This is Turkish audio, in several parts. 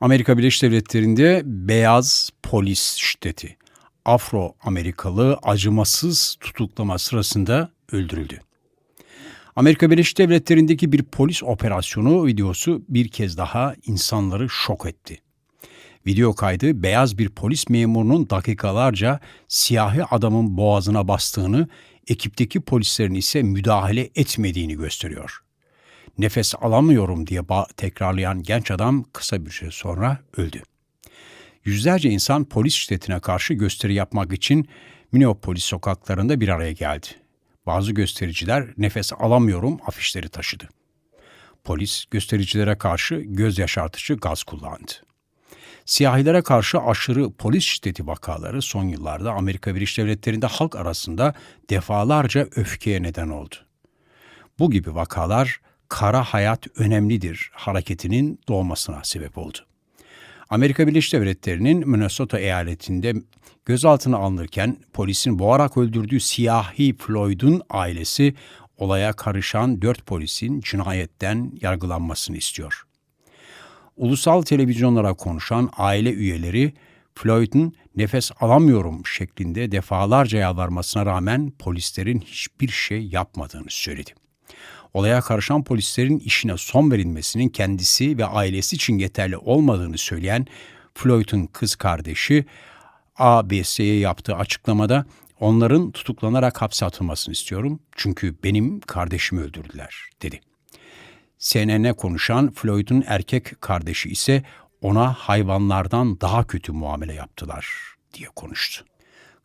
Amerika Birleşik Devletleri'nde beyaz polis şiddeti Afro-Amerikalı acımasız tutuklama sırasında öldürüldü. Amerika Birleşik Devletleri'ndeki bir polis operasyonu videosu bir kez daha insanları şok etti. Video kaydı beyaz bir polis memurunun dakikalarca siyahi adamın boğazına bastığını, ekipteki polislerin ise müdahale etmediğini gösteriyor. Nefes alamıyorum diye tekrarlayan genç adam kısa bir süre sonra öldü. Yüzlerce insan polis şiddetine karşı gösteri yapmak için Minneapolis sokaklarında bir araya geldi. Bazı göstericiler nefes alamıyorum afişleri taşıdı. Polis göstericilere karşı göz yaşartıcı gaz kullandı. Siyahilere karşı aşırı polis şiddeti vakaları son yıllarda Amerika Birleşik Devletleri'nde halk arasında defalarca öfkeye neden oldu. Bu gibi vakalar kara hayat önemlidir hareketinin doğmasına sebep oldu. Amerika Birleşik Devletleri'nin Minnesota eyaletinde gözaltına alınırken polisin boğarak öldürdüğü siyahi Floyd'un ailesi olaya karışan dört polisin cinayetten yargılanmasını istiyor. Ulusal televizyonlara konuşan aile üyeleri Floyd'un nefes alamıyorum şeklinde defalarca yalvarmasına rağmen polislerin hiçbir şey yapmadığını söyledi. Olaya karışan polislerin işine son verilmesinin kendisi ve ailesi için yeterli olmadığını söyleyen Floyd'un kız kardeşi ABS'ye yaptığı açıklamada onların tutuklanarak hapse atılmasını istiyorum çünkü benim kardeşimi öldürdüler dedi. CNN'e konuşan Floyd'un erkek kardeşi ise ona hayvanlardan daha kötü muamele yaptılar diye konuştu.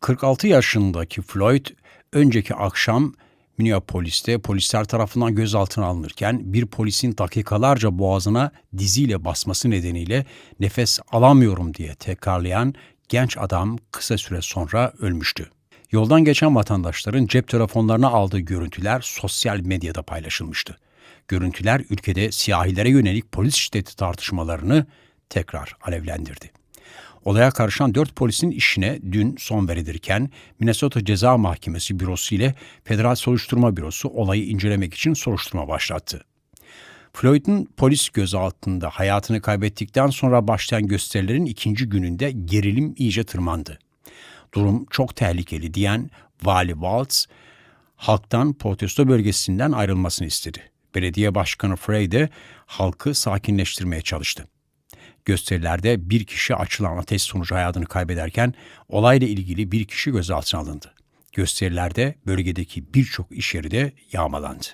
46 yaşındaki Floyd önceki akşam Minneapolis'te polisler tarafından gözaltına alınırken bir polisin dakikalarca boğazına diziyle basması nedeniyle nefes alamıyorum diye tekrarlayan genç adam kısa süre sonra ölmüştü. Yoldan geçen vatandaşların cep telefonlarına aldığı görüntüler sosyal medyada paylaşılmıştı. Görüntüler ülkede siyahilere yönelik polis şiddeti tartışmalarını tekrar alevlendirdi. Olaya karışan dört polisin işine dün son verilirken Minnesota Ceza Mahkemesi Bürosu ile Federal Soruşturma Bürosu olayı incelemek için soruşturma başlattı. Floyd'un polis gözaltında hayatını kaybettikten sonra başlayan gösterilerin ikinci gününde gerilim iyice tırmandı. Durum çok tehlikeli diyen Vali Waltz, halktan protesto bölgesinden ayrılmasını istedi. Belediye Başkanı Frey de halkı sakinleştirmeye çalıştı. Gösterilerde bir kişi açılan ateş sonucu hayatını kaybederken olayla ilgili bir kişi gözaltına alındı. Gösterilerde bölgedeki birçok iş yeri de yağmalandı.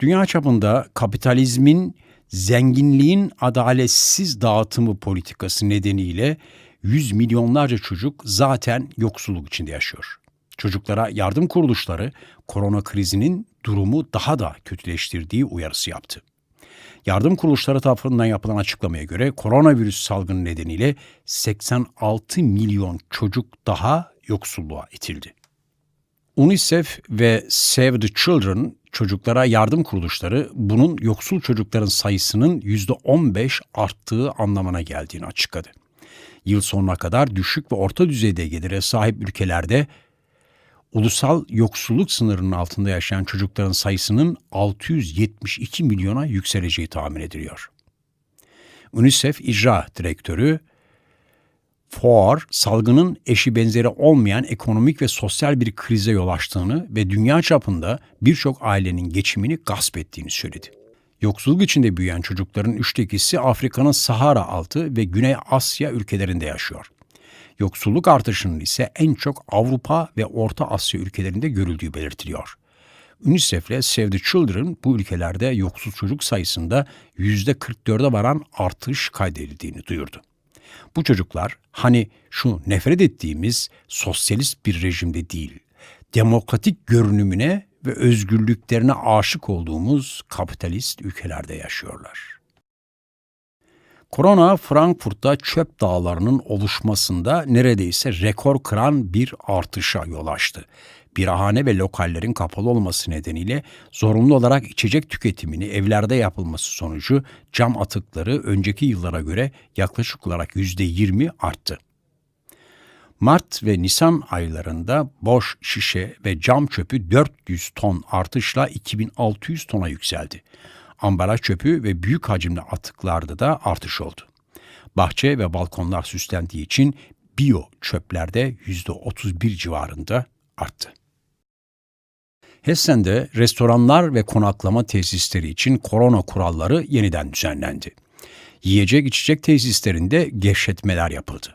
Dünya çapında kapitalizmin zenginliğin adaletsiz dağıtımı politikası nedeniyle yüz milyonlarca çocuk zaten yoksulluk içinde yaşıyor. Çocuklara yardım kuruluşları korona krizinin durumu daha da kötüleştirdiği uyarısı yaptı. Yardım kuruluşları tarafından yapılan açıklamaya göre koronavirüs salgını nedeniyle 86 milyon çocuk daha yoksulluğa itildi. UNICEF ve Save the Children çocuklara yardım kuruluşları bunun yoksul çocukların sayısının %15 arttığı anlamına geldiğini açıkladı. Yıl sonuna kadar düşük ve orta düzeyde gelire sahip ülkelerde ulusal yoksulluk sınırının altında yaşayan çocukların sayısının 672 milyona yükseleceği tahmin ediliyor. UNICEF İcra Direktörü For, salgının eşi benzeri olmayan ekonomik ve sosyal bir krize yol açtığını ve dünya çapında birçok ailenin geçimini gasp ettiğini söyledi. Yoksulluk içinde büyüyen çocukların üçte ikisi Afrika'nın Sahara altı ve Güney Asya ülkelerinde yaşıyor. Yoksulluk artışının ise en çok Avrupa ve Orta Asya ülkelerinde görüldüğü belirtiliyor. UNICEF ile Save the Children bu ülkelerde yoksul çocuk sayısında %44'e varan artış kaydedildiğini duyurdu. Bu çocuklar hani şu nefret ettiğimiz sosyalist bir rejimde değil, demokratik görünümüne ve özgürlüklerine aşık olduğumuz kapitalist ülkelerde yaşıyorlar. Korona Frankfurt'ta çöp dağlarının oluşmasında neredeyse rekor kıran bir artışa yol açtı. Birahane ve lokallerin kapalı olması nedeniyle zorunlu olarak içecek tüketimini evlerde yapılması sonucu cam atıkları önceki yıllara göre yaklaşık olarak %20 arttı. Mart ve Nisan aylarında boş şişe ve cam çöpü 400 ton artışla 2600 tona yükseldi. Ambalaj çöpü ve büyük hacimli atıklarda da artış oldu. Bahçe ve balkonlar süslendiği için biyo çöplerde %31 civarında arttı. Hessen'de restoranlar ve konaklama tesisleri için korona kuralları yeniden düzenlendi. Yiyecek içecek tesislerinde gevşetmeler yapıldı.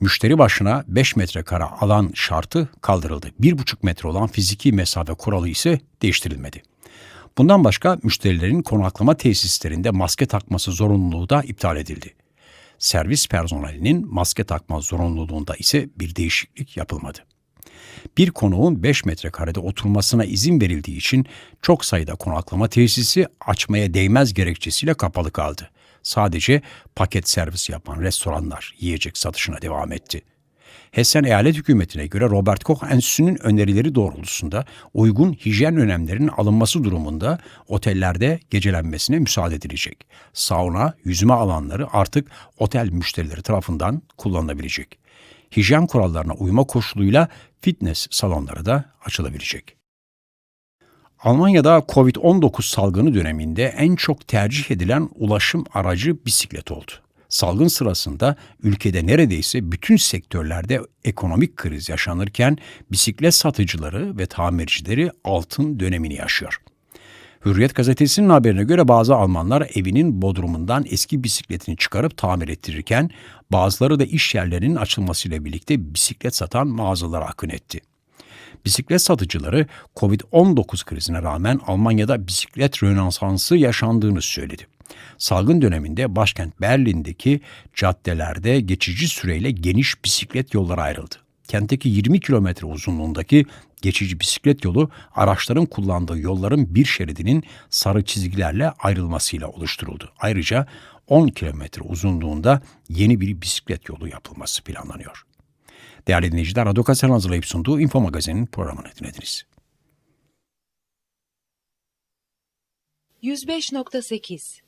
Müşteri başına 5 metrekare alan şartı kaldırıldı. 1,5 metre olan fiziki mesafe kuralı ise değiştirilmedi. Bundan başka müşterilerin konaklama tesislerinde maske takması zorunluluğu da iptal edildi. Servis personelinin maske takma zorunluluğunda ise bir değişiklik yapılmadı. Bir konuğun 5 metrekarede oturmasına izin verildiği için çok sayıda konaklama tesisi açmaya değmez gerekçesiyle kapalı kaldı. Sadece paket servis yapan restoranlar yiyecek satışına devam etti. Hessen eyalet hükümetine göre Robert Koch Enstitüsü'nün önerileri doğrultusunda uygun hijyen önlemlerinin alınması durumunda otellerde gecelenmesine müsaade edilecek. Sauna, yüzme alanları artık otel müşterileri tarafından kullanılabilecek. Hijyen kurallarına uyma koşuluyla fitness salonları da açılabilecek. Almanya'da Covid-19 salgını döneminde en çok tercih edilen ulaşım aracı bisiklet oldu. Salgın sırasında ülkede neredeyse bütün sektörlerde ekonomik kriz yaşanırken bisiklet satıcıları ve tamircileri altın dönemini yaşıyor. Hürriyet gazetesinin haberine göre bazı Almanlar evinin bodrumundan eski bisikletini çıkarıp tamir ettirirken bazıları da iş yerlerinin açılmasıyla birlikte bisiklet satan mağazalara akın etti. Bisiklet satıcıları Covid-19 krizine rağmen Almanya'da bisiklet rönesansı yaşandığını söyledi. Salgın döneminde başkent Berlin'deki caddelerde geçici süreyle geniş bisiklet yolları ayrıldı. Kentteki 20 kilometre uzunluğundaki geçici bisiklet yolu araçların kullandığı yolların bir şeridinin sarı çizgilerle ayrılmasıyla oluşturuldu. Ayrıca 10 kilometre uzunluğunda yeni bir bisiklet yolu yapılması planlanıyor. Değerli dinleyiciler, Radyo Kassel hazırlayıp sunduğu Info Magazin'in programını dinlediniz. 105.8